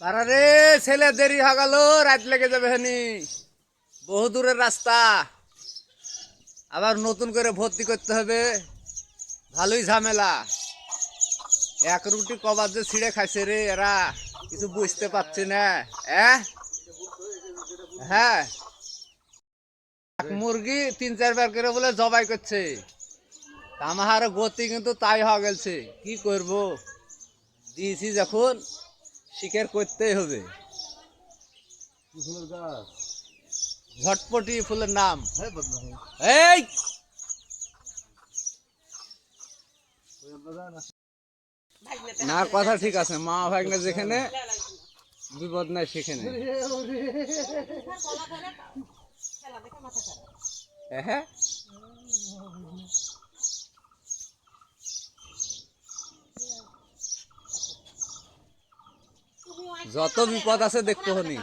আরে ছেলে দেরি হয়ে গেল, রাত লেগে যাবে হানি। বহু দূরের রাস্তা। আবার নতুন করে ভর্তি করতে হবে। ভালোই ঝামেলা। এক রুটি কবার যে ছিঁড়ে খাইছে রে এরা, কিছু বুঝতে পারছি না। হ্যাঁ। মুরগি তিন চারবার করে বলে জবাই করছে। আমার গতি কিন্তু তাই হয়ে গেছে। কি করব? দিয়েছি যখন শিকার করতেই হবে। ফুলের গাছ? ঝটপটি ফুলের নাম। এই! না। কথা ঠিক আছে। মা ভাগ্নে যেখানে বিপদ নাই সেখানে। হ্যাঁ? যত বিপদ আছে দেখতে হনি।